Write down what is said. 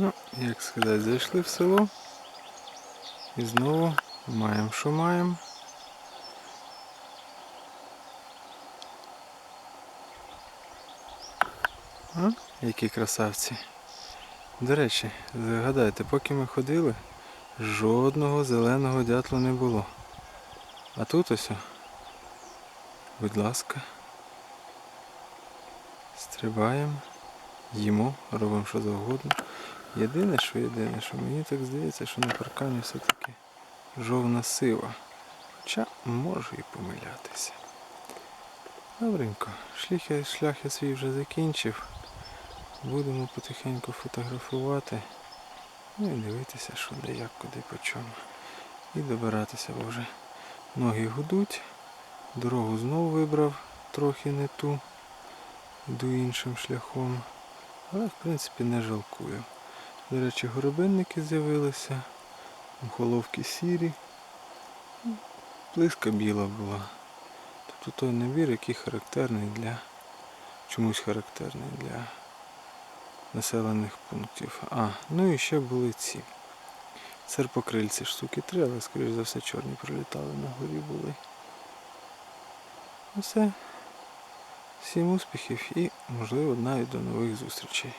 Ну, як сказати, зайшли в село. І знову маємо, що маємо. А? Які красавці. До речі, згадайте, поки ми ходили, жодного зеленого дятла не було. А тут ось, будь ласка, стрибаємо, їмо, робимо що завгодно. Єдине, що єдине, що мені так здається, що на паркані все-таки жовна сива. Хоча можу і помилятися. Добренько, шлях я, шлях я свій вже закінчив. Будемо потихеньку фотографувати. Ну і дивитися, що де як, куди по чому. І добиратися, бо вже ноги гудуть. Дорогу знову вибрав трохи не ту. Йду іншим шляхом. Але в принципі не жалкую. До речі, горобинники з'явилися, мухоловки сірі. Ну, Плиска біла була. Тобто той набір, який характерний для чомусь характерний для населених пунктів. А, ну і ще були ці. Серпокрильці штуки три, але скоріш за все чорні прилітали на горі були. Ну все. Всім успіхів і, можливо, навіть до нових зустрічей.